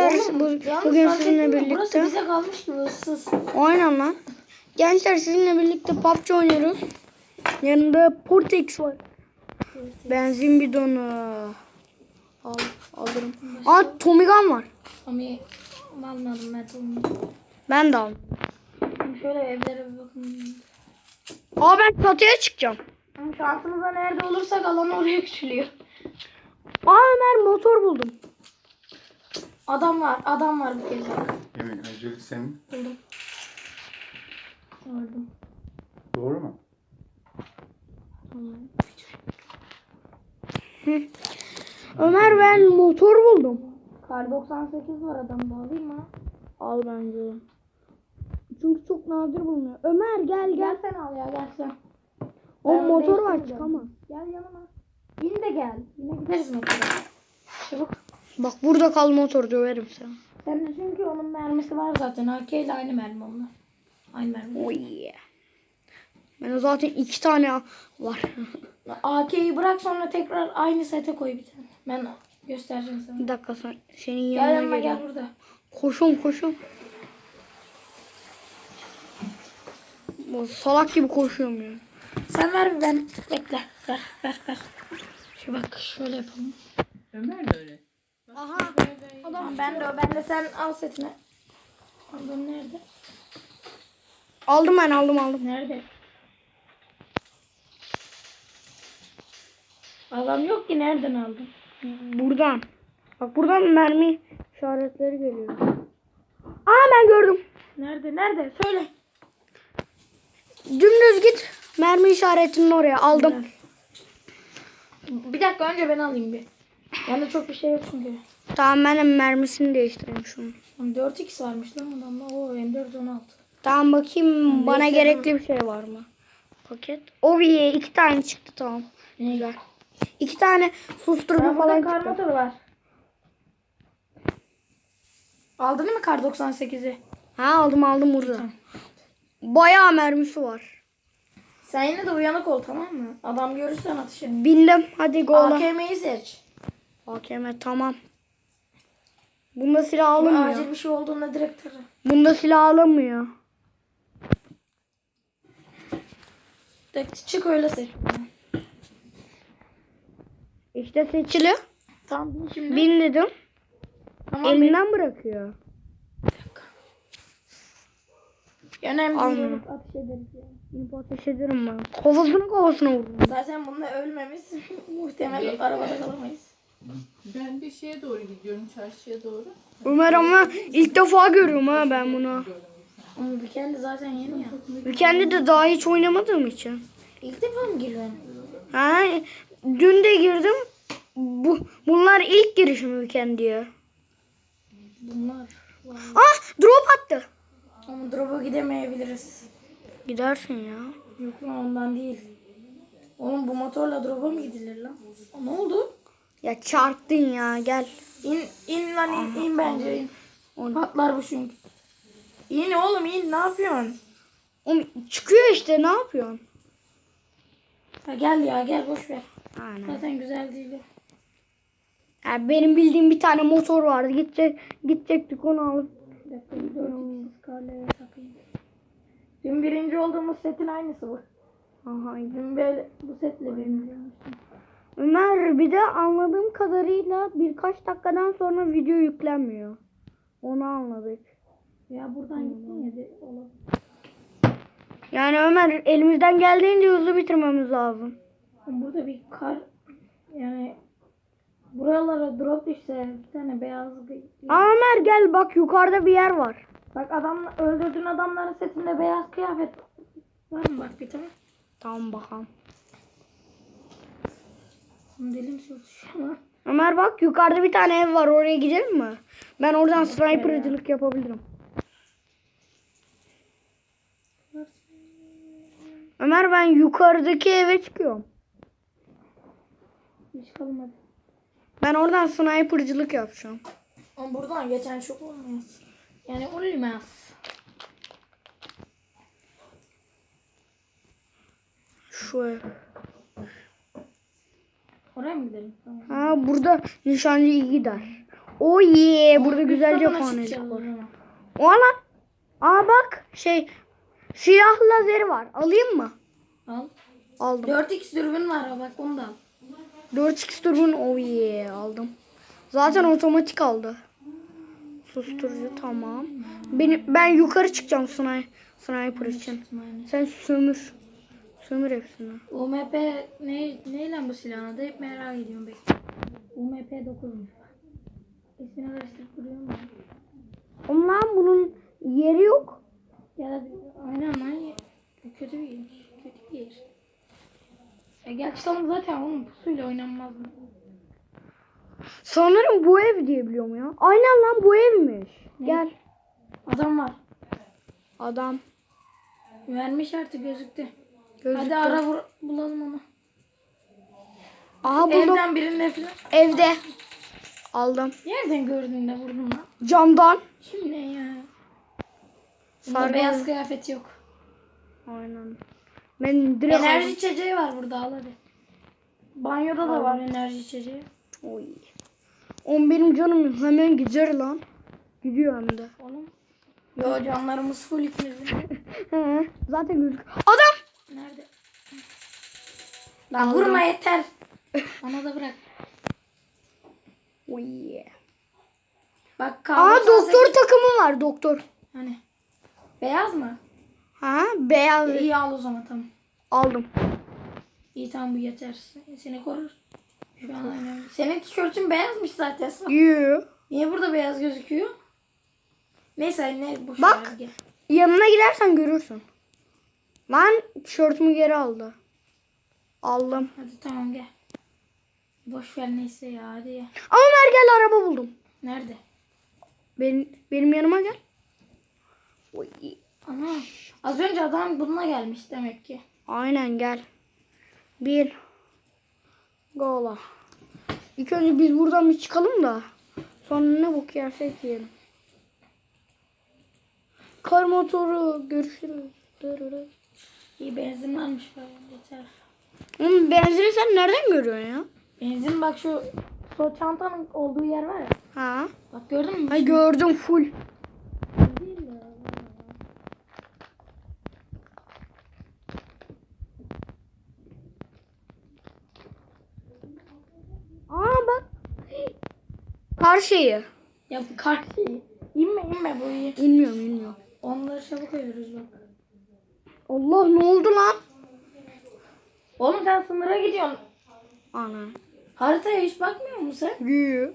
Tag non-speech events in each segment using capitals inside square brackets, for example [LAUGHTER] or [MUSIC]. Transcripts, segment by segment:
Gençler bu, Yalnız bugün sizinle mi? Burası birlikte bize kalmış gibi ıssız. aynen lan. Gençler sizinle birlikte PUBG oynuyoruz. Yanında Portex var. Benzin bidonu. Al, alırım. Aa Tommy Gun var. Ama almadım ben onu. Ben de aldım. Şöyle evlere bir bakın. Aa ben çatıya çıkacağım. Şansımıza nerede olursak alan oraya küçülüyor. Aa Ömer motor buldum. Adam var, adam var bir kez. Emin öncelik senin. Buldum. Gördüm. Doğru mu? Ömer ben motor buldum. Kar 98 var adamda alayım mı? Al bence. Çünkü çok nadir bulunuyor. Ömer gel Gel gel. sen al ya gel sen. O motor var çıkamaz. Gel yanıma. Yine de gel. Yine gideriz motora. Bak burada kal motor döverim seni. Sen de çünkü onun mermisi var zaten. AK ile aynı mermi onlar. Aynı mermi. Oy. Ben zaten iki tane var. AK'yi bırak sonra tekrar aynı sete koy bir tane. Ben göstereceğim sana. Bir dakika sen, senin Gel yanına yanıma gel. gel burada. Koşun koşun. Bu salak gibi koşuyorum ya. Sen ver ben. Bekle. Ver ver ver. Şu bak şöyle yapalım. Ömer de öyle. Aha. Tamam ben de o. Ben de sen al setini. Aldın nerede? Aldım ben aldım aldım. Nerede? Adam yok ki nereden aldın? Buradan. Bak buradan mermi işaretleri geliyor. Aa ben gördüm. Nerede? Nerede? Söyle. Dümdüz git. Mermi işaretinin oraya aldım. Bir dakika önce ben alayım bir. Bende çok bir şey yok çünkü. Tamam ben de mermisini değiştireyim şunu. Oğlum 4x varmış lan adamda. Oo M416. Tamam bakayım bana neyse, gerekli bir şey var mı? Paket. Oviye iki tane çıktı tamam. Ne? Güzel. İki tane susturucu Ben falan kar çıktı. motoru var. Aldın mı kar 98'i? Ha aldım aldım burada. Bayağı mermisi var. Sen yine de uyanık ol tamam mı? Adam görürsen atış et. Bindim. Hadi gola. AKM'yi seç. AKM tamam. Bunda silah alınmıyor. Acil bir şey olduğunda direkt tara. Bunda silah alınmıyor. Çık öyle seç. İşte seçili. Tamam bin şimdi. Bin dedim. Tamam bin. Elinden bırakıyor. Önemli Almıyor. değil. Atış ederiz yani. Gidip ateş ederim ben. Kafasını kafasına vururum. Zaten bununla ölmemiz [LAUGHS] muhtemel arabada kalamayız. Ben bir şeye doğru gidiyorum, çarşıya doğru. Ömer ama ilk defa görüyorum ha ben bunu. Ama Weekend zaten yeni ya. Weekend'de de daha hiç oynamadığım için. İlk defa mı giriyorsun? Ha, dün de girdim. Bu, bunlar ilk girişim Weekend diye. Bunlar. Ah drop attı. Ama drop'a gidemeyebiliriz. Gidersin ya. Yok lan ondan değil. Oğlum bu motorla drop'a mı gidilir lan? Ne oldu? Ya çarptın ya gel. İn, in lan in, in bence in. Onu- Patlar bu çünkü. İn oğlum in ne yapıyorsun? Oğlum çıkıyor işte ne yapıyorsun? Ha, gel ya gel boş ver. Aynen. Zaten güzel değil. o. Ya benim bildiğim bir tane motor vardı. Gidecek, gidecektik onu alıp. Bir dakika skaleye takayım. Dün birinci olduğumuz setin aynısı bu. Aha. Dün böyle bu setle birinci olmuştum. Ömer bir de anladığım kadarıyla birkaç dakikadan sonra video yüklenmiyor. Onu anladık. Ya buradan gittin ya de olabilir. Yani Ömer elimizden geldiğince hızlı bitirmemiz lazım. Burada bir kar yani buralara drop düşse bir tane beyaz bir Aa Ömer gel bak yukarıda bir yer var. Bak adam öldürdüğün adamların setinde beyaz kıyafet var mı bak bir tane? Tamam bakalım. Dilim sürtüşüyor. Ömer bak yukarıda bir tane ev var oraya gidelim mi? Ben oradan sniper'cılık yapabilirim. Ömer ben yukarıdaki eve çıkıyorum. Hiç kalmadı. Ben oradan sniper'cılık yapacağım. Ama buradan geçen çok olmaz. Yani olmaz. Şu ev. Oraya mı gidelim? Tamam. Ha burada nişancı iyi gider. Oh yeah. Burada Üst güzelce çıkacağız edecek. o. O lan. Aa bak şey silah lazeri var. Alayım mı? Al. Aldım. 4x dürbün var bak onu da al. 4x turbun oh yeah aldım. Zaten otomatik aldı. Susturucu tamam. Benim, ben yukarı çıkacağım sniper, sniper için. Sen sömür. Sömür hepsini. UMP ne, neyle bu silahın adı? Hep merak ediyorum bekle. UMP 9'muş. İsmini araştırıp duruyorum ben. Oğlum lan bunun yeri yok. Ya da aynen lan. Bu kötü bir kötü bir yer. E çıkalım zaten oğlum pusuyla oynanmaz mı? Sanırım bu ev diye biliyorum ya. Aynen lan bu evmiş. Gel. Adam var. Adam. Vermiş artık gözüktü. Gözüktü. Hadi ara vur, bulalım onu. Aha buldum. Evden birinde falan. Evde. Aldım. Nereden gördün de vurdun lan? Camdan. Kim ne ya? Sarı. beyaz kıyafet yok. Aynen. Ben direkt Enerji aldım. içeceği var burada al hadi. Banyoda da var enerji içeceği. Oy. On benim canım hemen gider lan. Gidiyor hem de. Oğlum. Yo canlarımız full ikimizin. [LAUGHS] He, zaten gözük. Adam. Lan vurma yeter. [LAUGHS] Bana da bırak. Oy. Bak Aa kahve doktor takımı var doktor. Hani. Beyaz mı? Ha beyaz. İyi al o zaman tamam. Aldım. İyi tamam bu yeter. Seni korur. Şu an önemli. Senin tişörtün beyazmış zaten. [LAUGHS] Yoo. Niye burada beyaz gözüküyor? Neyse ne boş Bak. ver. Yanına gidersen görürsün. Lan tişörtümü geri aldı. Aldım. Hadi tamam gel. Boş ver neyse ya hadi ya. Ama gel araba buldum. Nerede? Benim, benim yanıma gel. Oy. Ana. Az önce adam bununla gelmiş demek ki. Aynen gel. Bir. Gola. İlk önce biz buradan bir çıkalım da. Sonra ne bok yersek yiyelim. Kar motoru görüşürüz. İyi benzin varmış falan yeter. Oğlum benzini sen nereden görüyorsun ya? Benzin bak şu sol çantanın olduğu yer var ya. Ha? Bak gördün mü? Ay gördüm full. Aa bak. Kar şeyi. Ya bu kart şeyi. İnme inme bu iyi. İnmiyorum inmiyorum. Onları çabuk ayırırız bak. Allah ne oldu lan? Oğlum sen sınıra gidiyorsun. Ana. Haritaya hiç bakmıyor musun sen? Yuu.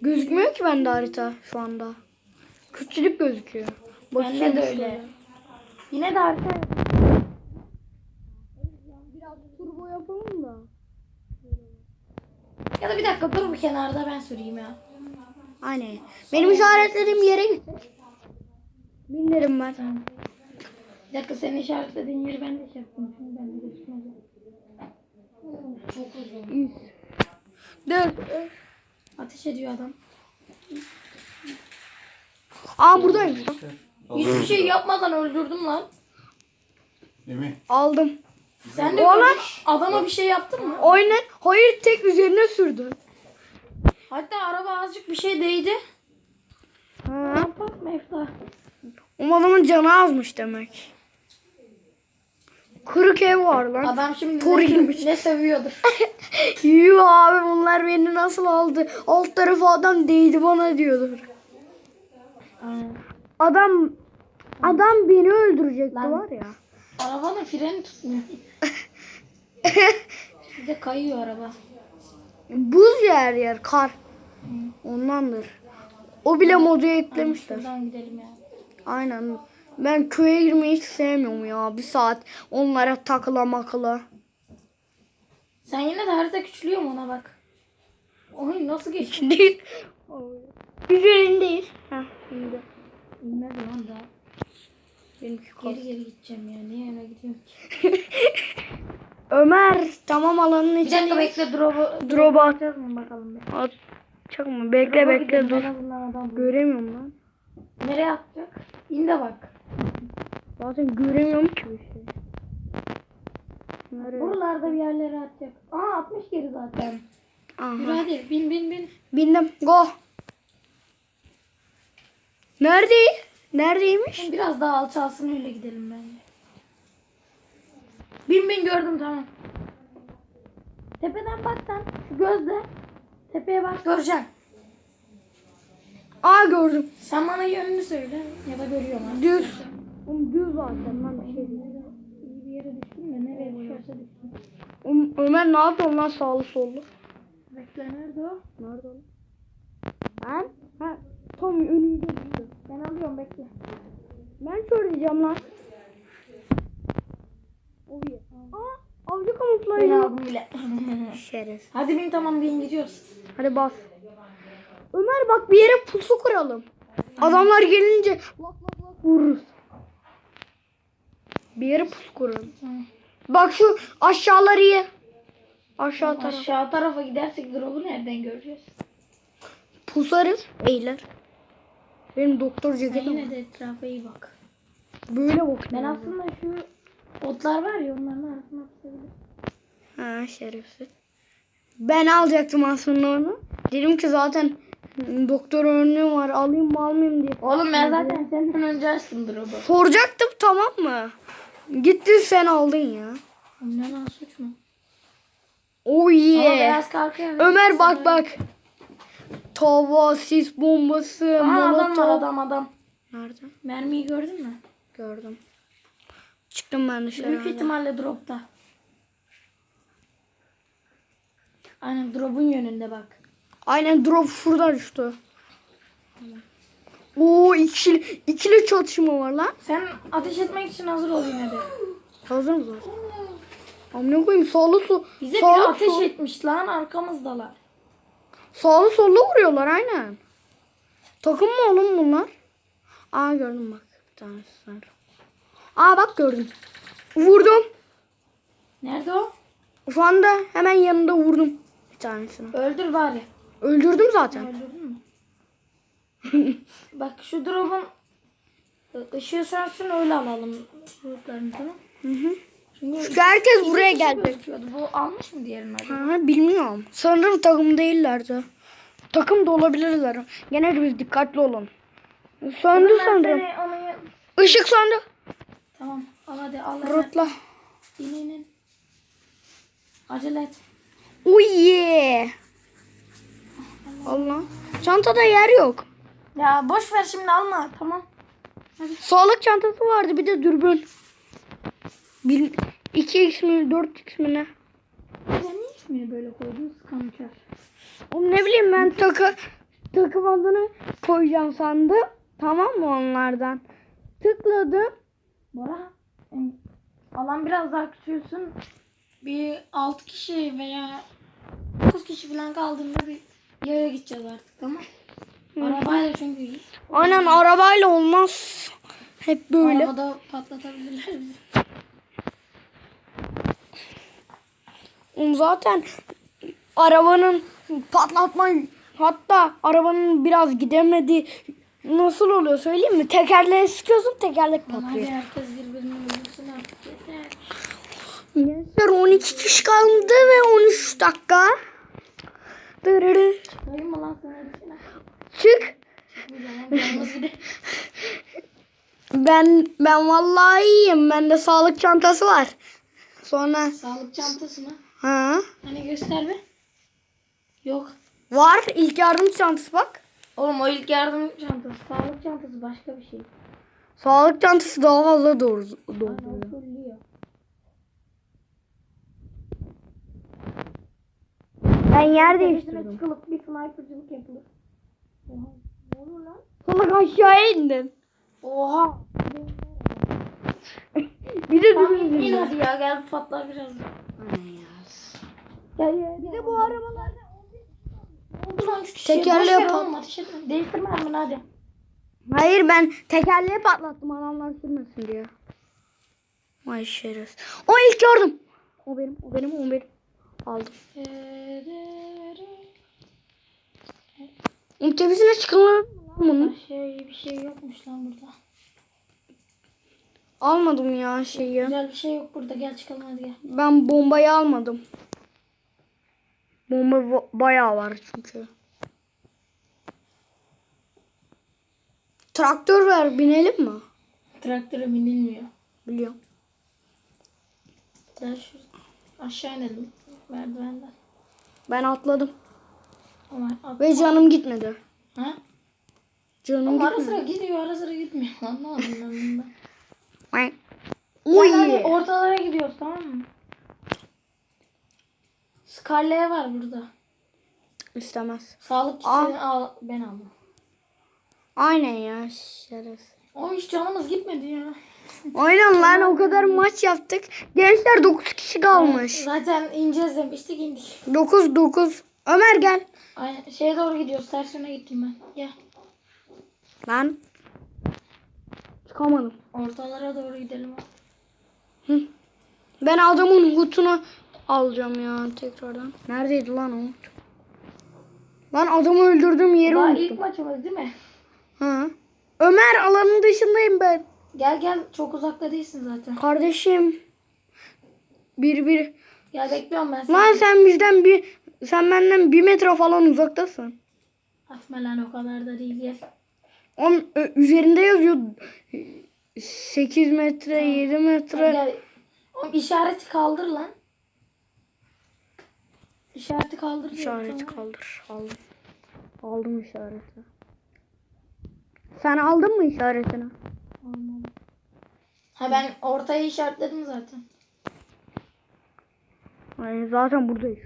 Gözükmüyor ki bende harita şu anda. Küçülük gözüküyor. Bende de şöyle. öyle. Yine de harita Biraz turbo yapalım da. Ya da bir dakika dur bir kenarda ben süreyim ya. Hani benim işaretlediğim yere git. Binlerim ben. Bir dakika senin işaretlediğin yeri ben de şey yaptım. Şimdi ben de gözükmez. Çok uzun. Dur. Ateş ediyor adam. Aa buradayım. Hiçbir şey yapmadan öldürdüm lan. Emin. Aldım. Sen de gördün. Adama bir şey yaptın mı? Aynen. Hayır tek üzerine sürdü. Hatta araba azıcık bir şey değdi. Ha. Bak Mefta. O adamın canı azmış demek. Kırık ev var lan. Adam şimdi Tor ne, seviyordur. [LAUGHS] Yuh abi bunlar beni nasıl aldı? Alt tarafı adam değdi bana diyordur. Adam adam beni öldürecekti Lan. var ya. Arabanın freni tutmuyor. [LAUGHS] bir de kayıyor araba. Buz yer yer kar. Ondandır. O bile modu eklemişler. Şuradan gidelim ya. Aynen. Ben köye girmeyi hiç sevmiyorum ya. Bir saat onlara takıla makıla. Sen yine de harita küçülüyor mu ona bak. Oy nasıl geçti? [LAUGHS] Değil. Üzerindeyiz. Heh, şimdi. Bilmez lan daha. Benimki Geri geri gideceğim ya. Niye öyle gidiyorum ki? [LAUGHS] Ömer tamam alanın Bir dakika içinde. bekle drop'u. Drop'u at. atacağız mı bakalım bir. Atacak mı? Bekle Drop'a bekle dur. Göremiyorum lan. Nereye atacak? İn de bak. Zaten göremiyorum ki bir şey. Nereye? Buralarda bir yerlere atacak. Aa atmış geri zaten. Yürü Aha. hadi bin bin bin. Bindim. Go. Nerede? Neredeymiş? Biraz daha alçalsın öyle gidelim bence. Bin bin gördüm tamam. Tepeden bak sen. Şu gözle. Tepeye bak göreceksin. Aa gördüm. Sen bana yönünü söyle. Ya da görüyorum artık. Düz. Oğlum düz zaten lan bir şey değil. İyi bir yere düştün de nereye düşerse düşsün. Oğlum, Ömer ne yapıyorsun lan sağlı sollu? Bekle nerede o? Nerede oğlum? Ben? Ha, tam önümde düştü. Ben alıyorum bekle. Ben söyleyeceğim lan. O bir. Aa, avcı Ben kamuflajı. aldım bile. Şeref. hadi bin tamam bin gidiyoruz. Hadi bas. Ömer bak bir yere pusu kuralım. Adamlar gelince lak lak lak vururuz. Bir yere pusu kuralım. Bak şu aşağıları ye. Aşağı taraf. Aşağı tarafa gidersek drop'u nereden göreceğiz? Pusarız. Eğler. Benim doktor Sen ceketim yine var. de etrafa iyi bak. Böyle bak. Ben aslında şu otlar var ya onların arasına atabilirim. Ha şerefsiz. Ben alacaktım aslında onu. Dedim ki zaten doktor önlüğüm var alayım mı almayayım diye. Oğlum ben zaten senden önce açtım drop'u. Soracaktım tamam mı? Gittin sen aldın ya. Lan suç mu? Oh Ama yeah. beyaz kalkıyor. Ömer bak bak. Tava, sis bombası, Aa, adam var molotov. adam adam. Nerede? Mermiyi gördün mü? Gördüm. Çıktım ben dışarı. Büyük ihtimalle drop'ta. Aynen drop'un yönünde bak. Aynen drop şuradan düştü. Oo ikili, ikili çatışma var lan. Sen ateş etmek için hazır ol yine de. Hazır mı zaten? Amına koyayım sağlı su. Bize sağlı ateş sol- etmiş lan arkamızdalar. Sağlı sollu vuruyorlar aynen. Takım mı oğlum bunlar? Aa gördüm bak. Bir tanesi sanırım. Aa bak gördüm. Vurdum. Nerede o? Şu anda hemen yanında vurdum bir tanesini. Öldür bari. Öldürdüm zaten. Öldürdün mü? Bak şu drop'un ışığı sönsün öyle alalım. Drop'larını tamam. Hı hı. Çünkü Çünkü herkes buraya kişi geldi. Bu almış mı diğerini acaba? Ha, bilmiyorum. Sanırım takım değillerdi. Takım da olabilirler. Gene de biz dikkatli olun. Söndü Ben sanırım. onu... Işık söndü. Tamam al hadi al. Rotla. İn in in. Acele et. Yeah. Allah. Çantada yer yok. Ya boş ver şimdi alma tamam. Sağlık çantası vardı bir de dürbün. Bir, 2x mi 4x mi ne? Sen niye ismini böyle koydun sıkançar? Oğlum ne bileyim ben takı takım adını koyacağım sandım. Tamam mı onlardan? Tıkladım. Bora em, alan biraz daha küçülsün. Bir 6 kişi veya 9 kişi falan kaldığında bir yere gideceğiz artık tamam. Arabayla çünkü. Aynen arabayla olmaz. Hep böyle. Arabada patlatabilirler bizi. Zaten arabanın patlatma hatta arabanın biraz gidemediği nasıl oluyor söyleyeyim mi? Tekerleğe sıkıyorsun tekerlek Hadi patlıyor. herkes birbirini öldürsün artık yeter. Gençler 12 kişi kaldı ve 13 dakika. Dırırı. Şeyler? Çık. Ben ben vallahi iyiyim. Bende sağlık çantası var. Sonra Sağlık çantası mı? ha Hani göster be. Yok. var ilk yardım çantası bak. Oğlum o ilk yardım çantası. Sağlık çantası başka bir şey. Sağlık çantası daha fazla doğru doğru. o fulluyor. Ben yer değiştirdim. çıkılıp bir snipercılık yapılır. Oha. Ne olur lan? Salak aşağıya indin. Oha. [LAUGHS] Bir de Tamam in hadi ya gel patlar biraz. Gel ya. Bir de bu arabalar Oldu lan üç kişi. Tekerleğe Boş ver pat- oğlum, ateş etme. Değiştirme hemen hadi. Hayır ben tekerleği patlattım adamlar sürmesin diye. Vay şerefsiz. O ilk gördüm. O benim, o benim, o benim. Aldım. Oğlum tepesine çıkılır bunun? Şey bir şey yokmuş lan burada. Almadım ya şeyi. Güzel bir şey yok burada. Gel çıkalım hadi gel. Ben bombayı almadım. Bomba ba- bayağı var çünkü. Traktör ver binelim mi? Traktöre binilmiyor. Biliyorum. Gel şu aşağı inelim merdivenden. Ben atladım. Ama Ve canım gitmedi. Ha? Canım Ama ara gitmedi. sıra gidiyor ara sıra gitmiyor. Anlamadım ben. Uy. Uy. ortalara gidiyoruz tamam mı? Scarlet var burada. İstemez. Sağlık kitini al, ben aldım. Aynen ya şeref. Ama hiç canımız gitmedi ya. Aynen lan o kadar maç yaptık. Gençler 9 kişi kalmış. Zaten ineceğiz demiştik indik. 9 9. Ömer gel. Aynen şeye doğru gidiyoruz. Ters yöne gittim ben. Gel. Lan. Çıkamadım. Ortalara doğru gidelim. Ben adamın hutunu alacağım ya tekrardan. Neredeydi lan o hut? Lan adamı öldürdüğüm yeri Daha unuttum. ilk maçımız değil mi? Ha. Ömer alanın dışındayım ben. Gel gel çok uzakta değilsin zaten. Kardeşim. Bir bir. Gel bekliyorum ben seni. Lan sen bizden bir sen benden bir metre falan uzaktasın. Atma lan o kadar da değil gel. Onun ö, üzerinde yazıyor 8 metre 7 Gel, metre. gel. Oğlum işareti kaldır lan. İşareti kaldır. İşareti tamam. kaldır. Aldım. Aldım işareti. Sen aldın mı işaretini? Almadım. Ha ben ortayı işaretledim zaten. Yani zaten buradayız.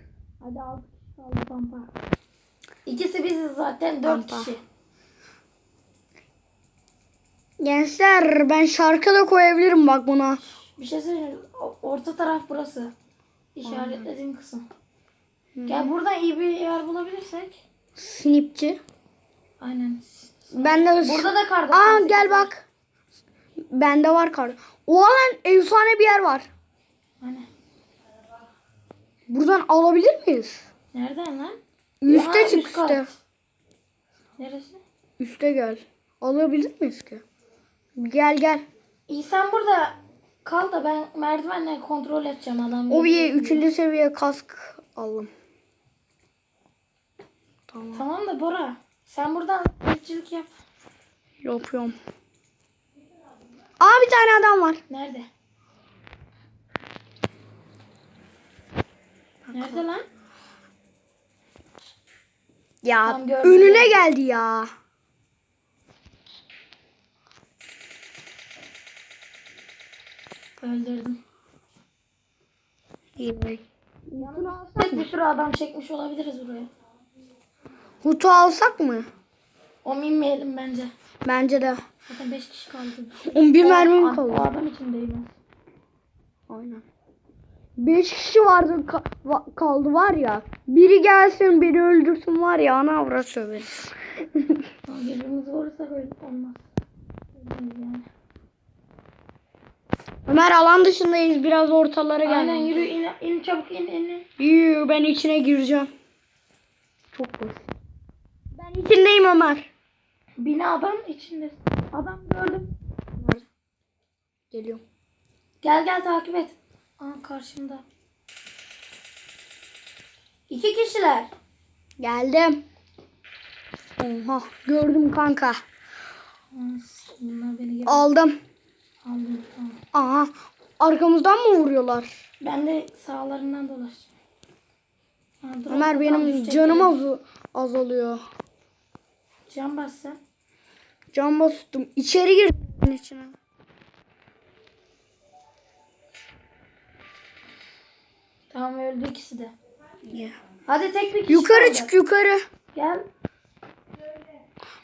Hadi altı kişi kaldı pampa. İkisi biziz zaten dört Pampa. kişi. Gençler ben şarkı da koyabilirim bak buna. Bir şey söyleyeyim. O- Orta taraf burası. İşaretlediğim kısım. Gel buradan iyi bir yer bulabilirsek. Snipçi. Aynen. Ben de Burada da kar Aa 98 gel bak. Bende var kar. O lan efsane bir yer var. Aynen. Buradan alabilir miyiz? Nereden lan? Üste Ya, çık üst kat. üste. Neresi? Üste gel. Alabilir miyiz ki? Gel gel. İyi sen burada kal da ben merdivenle kontrol edeceğim adam. Geliyor mu 3. seviye kask aldım. Tamam. Tamam da Bora sen buradan bekçilik yap. Yapıyorum. Aa bir tane adam var. Nerede? Nerede lan? Ya Tam gördüm. önüne geldi ya. Öldürdüm. İyi. Evet, bir sürü adam çekmiş olabiliriz buraya. Hutu alsak mı? O inmeyelim bence. Bence de. Zaten 5 kişi kaldı. 11 mermim kaldı. adam için değmez. Aynen. 5 kişi vardı ka- va- kaldı var ya. Biri gelsin biri öldürsün var ya ana avra söverim. [LAUGHS] Ama birbirimizi vurursak öyle olmaz. Ömer alan dışındayız biraz ortalara gel. Aynen yürü in, in çabuk in in. in. Yürü ben içine gireceğim. Çok basit. Ben içindeyim Ömer. Binadan içinde. Adam gördüm. Geliyorum. Gel gel takip et. Aa karşımda. İki kişiler. Geldim. Oha gördüm kanka. Aa, Bunlar beni gel. Aldım. Aldım tamam. Aha arkamızdan mı vuruyorlar? Ben de sağlarından dolaşacağım. Dur, Ömer benim düşecek canım az azalıyor. Can bas sen. Can bastım. İçeri girdim içine. Tamam öldü ikisi de. Yeah. Hadi tek bir kişi Yukarı kaldı. çık yukarı. Gel.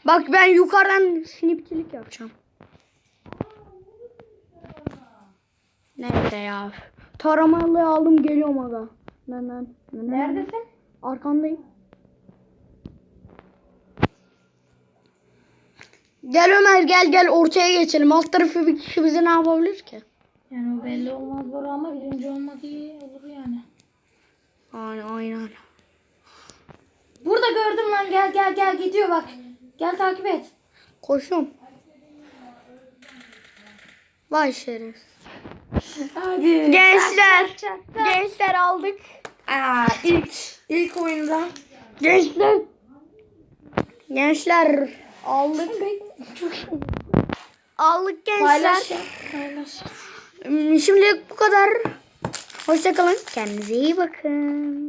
Bak ben yukarıdan snipçilik yapacağım. Nerede ya? Taramalı aldım geliyorum aga. Hemen. Neredesin? Arkandayım. Gel Ömer gel gel ortaya geçelim. Alt tarafı bir kişi bize ne yapabilir ki? Yani o belli olmaz Bora ama birinci olmak iyi olur yani. Aynen aynen. Burada gördüm lan gel gel gel gidiyor bak. Gel takip et. Koşuyorum. Vay şeref. Hadi. Gençler. Gençler aldık. Aa, ilk ilk oyunda Gençler. Gençler. Aldık. Aldık gençler. paylaş. Paylaş. Şimdilik bu kadar. Hoşçakalın. Kendinize iyi bakın.